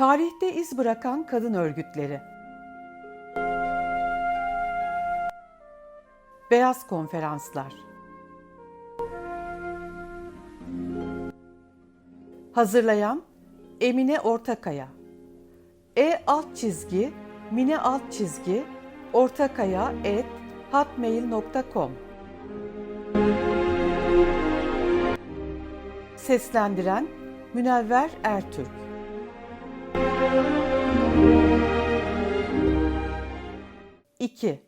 Tarihte iz bırakan kadın örgütleri. Beyaz konferanslar. Hazırlayan Emine Ortakaya. E alt çizgi mine alt çizgi ortakaya et hotmail.com Seslendiren Münevver Ertürk İki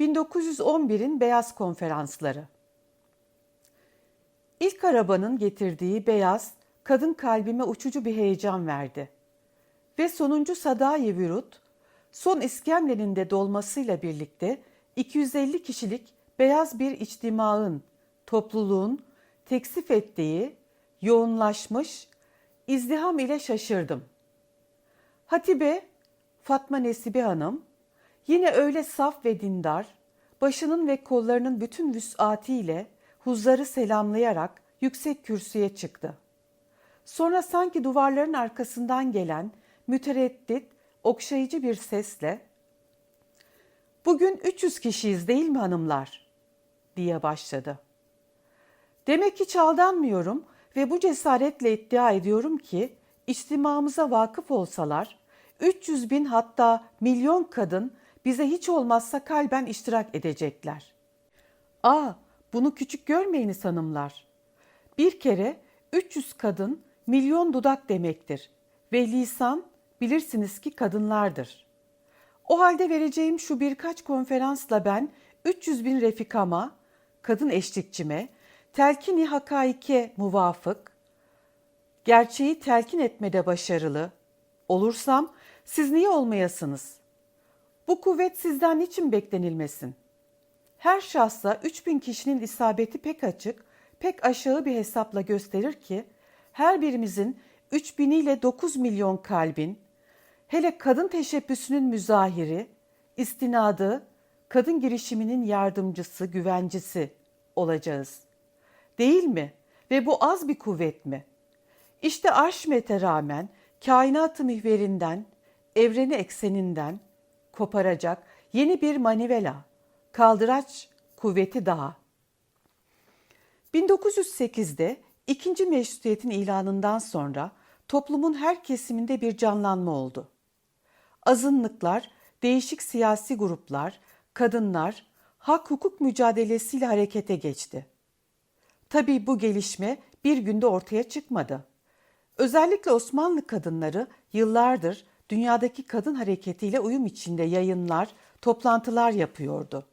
1911'in Beyaz Konferansları İlk arabanın getirdiği beyaz, kadın kalbime uçucu bir heyecan verdi. Ve sonuncu Sadayi Vürut, son iskemlenin de dolmasıyla birlikte 250 kişilik beyaz bir içtimaın, topluluğun teksif ettiği, yoğunlaşmış, izdiham ile şaşırdım. Hatibe, Fatma Nesibe Hanım, yine öyle saf ve dindar, başının ve kollarının bütün vüs'atiyle huzları selamlayarak yüksek kürsüye çıktı. Sonra sanki duvarların arkasından gelen mütereddit, okşayıcı bir sesle "Bugün 300 kişiyiz değil mi hanımlar?" diye başladı. Demek hiç aldanmıyorum ve bu cesaretle iddia ediyorum ki içtimamıza vakıf olsalar 300 bin hatta milyon kadın bize hiç olmazsa kalben iştirak edecekler. Aa, bunu küçük görmeyiniz hanımlar. Bir kere 300 kadın milyon dudak demektir ve lisan bilirsiniz ki kadınlardır. O halde vereceğim şu birkaç konferansla ben 300 bin refikama, kadın eşlikçime, telkini hakaike muvafık, gerçeği telkin etmede başarılı olursam siz niye olmayasınız? Bu kuvvet sizden niçin beklenilmesin? Her şahsa 3000 kişinin isabeti pek açık, pek aşağı bir hesapla gösterir ki her birimizin 3000 ile 9 milyon kalbin, hele kadın teşebbüsünün müzahiri, istinadı, kadın girişiminin yardımcısı, güvencisi olacağız. Değil mi? Ve bu az bir kuvvet mi? İşte Arşmet'e rağmen kainat-ı mihverinden, evreni ekseninden koparacak yeni bir manivela, kaldıraç kuvveti daha. 1908'de ikinci meşrutiyetin ilanından sonra toplumun her kesiminde bir canlanma oldu. Azınlıklar, değişik siyasi gruplar, kadınlar hak hukuk mücadelesiyle harekete geçti. Tabii bu gelişme bir günde ortaya çıkmadı. Özellikle Osmanlı kadınları yıllardır dünyadaki kadın hareketiyle uyum içinde yayınlar, toplantılar yapıyordu.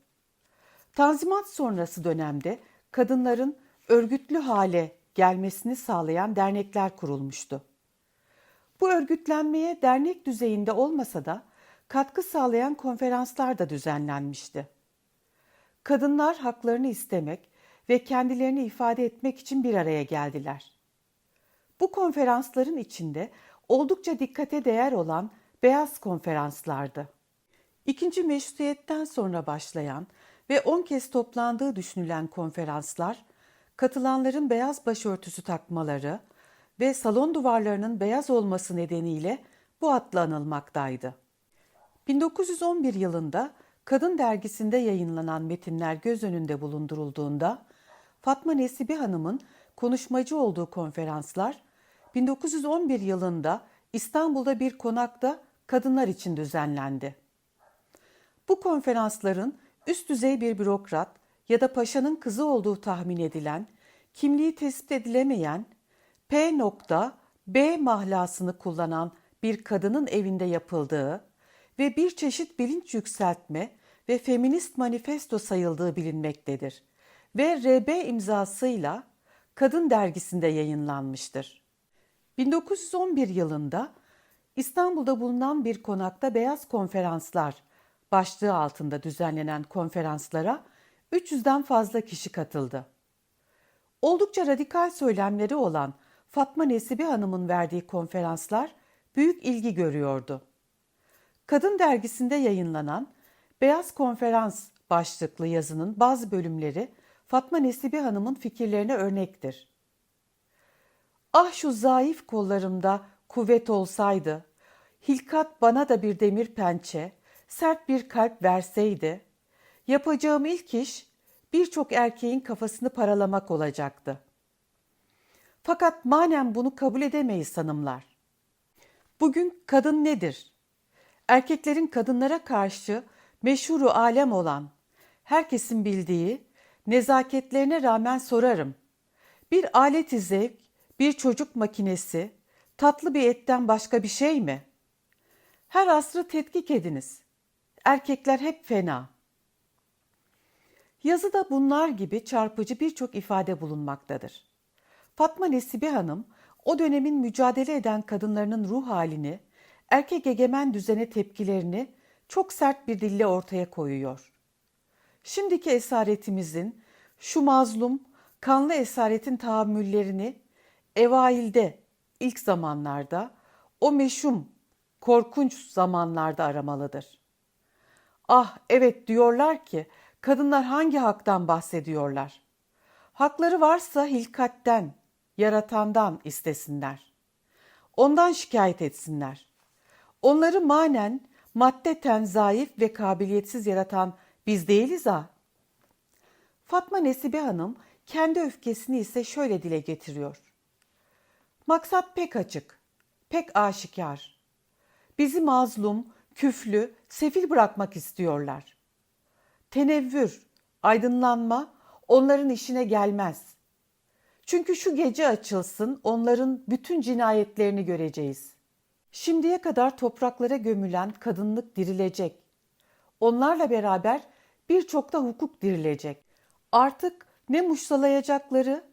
Tanzimat sonrası dönemde kadınların örgütlü hale gelmesini sağlayan dernekler kurulmuştu. Bu örgütlenmeye dernek düzeyinde olmasa da katkı sağlayan konferanslar da düzenlenmişti. Kadınlar haklarını istemek ve kendilerini ifade etmek için bir araya geldiler. Bu konferansların içinde oldukça dikkate değer olan beyaz konferanslardı. İkinci meşrutiyetten sonra başlayan ve 10 kez toplandığı düşünülen konferanslar, katılanların beyaz başörtüsü takmaları ve salon duvarlarının beyaz olması nedeniyle bu adla anılmaktaydı. 1911 yılında Kadın dergisinde yayınlanan metinler göz önünde bulundurulduğunda Fatma Nesibi Hanım'ın konuşmacı olduğu konferanslar 1911 yılında İstanbul'da bir konakta kadınlar için düzenlendi. Bu konferansların üst düzey bir bürokrat ya da paşanın kızı olduğu tahmin edilen, kimliği tespit edilemeyen P. B mahlasını kullanan bir kadının evinde yapıldığı ve bir çeşit bilinç yükseltme ve feminist manifesto sayıldığı bilinmektedir ve RB imzasıyla Kadın dergisinde yayınlanmıştır. 1911 yılında İstanbul'da bulunan bir konakta beyaz konferanslar başlığı altında düzenlenen konferanslara 300'den fazla kişi katıldı. Oldukça radikal söylemleri olan Fatma Nesibi Hanım'ın verdiği konferanslar büyük ilgi görüyordu. Kadın dergisinde yayınlanan Beyaz Konferans başlıklı yazının bazı bölümleri Fatma Nesibi Hanım'ın fikirlerine örnektir. Ah şu zayıf kollarımda kuvvet olsaydı, hilkat bana da bir demir pençe, sert bir kalp verseydi, yapacağım ilk iş birçok erkeğin kafasını paralamak olacaktı. Fakat manen bunu kabul edemeyiz hanımlar. Bugün kadın nedir? Erkeklerin kadınlara karşı meşhuru alem olan, herkesin bildiği, nezaketlerine rağmen sorarım. Bir aleti zevk, bir çocuk makinesi, tatlı bir etten başka bir şey mi? Her asrı tetkik ediniz. Erkekler hep fena. Yazıda bunlar gibi çarpıcı birçok ifade bulunmaktadır. Fatma Nesibe Hanım o dönemin mücadele eden kadınlarının ruh halini, erkek egemen düzene tepkilerini çok sert bir dille ortaya koyuyor. Şimdiki esaretimizin şu mazlum, kanlı esaretin tahammüllerini evailde, ilk zamanlarda, o meşhum, korkunç zamanlarda aramalıdır. Ah evet diyorlar ki kadınlar hangi haktan bahsediyorlar? Hakları varsa hilkatten, yaratandan istesinler. Ondan şikayet etsinler. Onları manen, maddeten zayıf ve kabiliyetsiz yaratan biz değiliz ha. Fatma Nesibe Hanım kendi öfkesini ise şöyle dile getiriyor. Maksat pek açık, pek aşikar. Bizi mazlum, küflü, sefil bırakmak istiyorlar. Tenevvür, aydınlanma onların işine gelmez. Çünkü şu gece açılsın onların bütün cinayetlerini göreceğiz. Şimdiye kadar topraklara gömülen kadınlık dirilecek. Onlarla beraber birçok da hukuk dirilecek. Artık ne muşsalayacakları,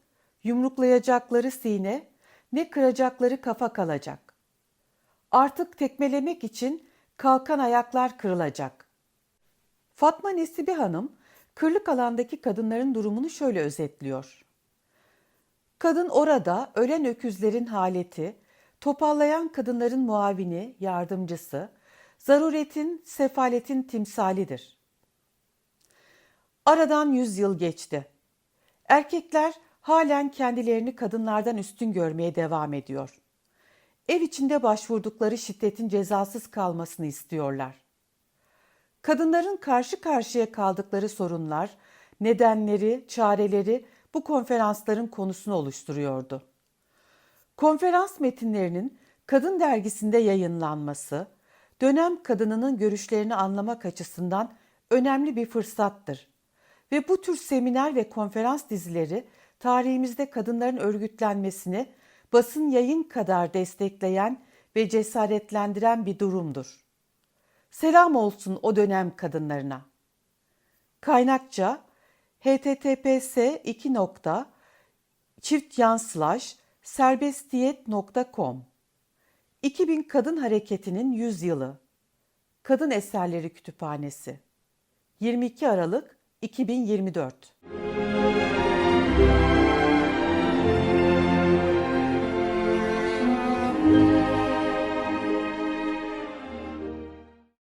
yumruklayacakları sine, ne kıracakları kafa kalacak. Artık tekmelemek için kalkan ayaklar kırılacak. Fatma Nesibe Hanım, kırlık alandaki kadınların durumunu şöyle özetliyor. Kadın orada ölen öküzlerin haleti, topallayan kadınların muavini, yardımcısı, zaruretin, sefaletin timsalidir. Aradan yüz yıl geçti. Erkekler halen kendilerini kadınlardan üstün görmeye devam ediyor. Ev içinde başvurdukları şiddetin cezasız kalmasını istiyorlar. Kadınların karşı karşıya kaldıkları sorunlar, nedenleri, çareleri bu konferansların konusunu oluşturuyordu. Konferans metinlerinin Kadın Dergisi'nde yayınlanması, dönem kadınının görüşlerini anlamak açısından önemli bir fırsattır. Ve bu tür seminer ve konferans dizileri tarihimizde kadınların örgütlenmesini basın yayın kadar destekleyen ve cesaretlendiren bir durumdur. Selam olsun o dönem kadınlarına. Kaynakça https 2 nokta çift yan slash serbestiyet.com 2000 Kadın Hareketi'nin 100 yılı Kadın Eserleri Kütüphanesi 22 Aralık 2024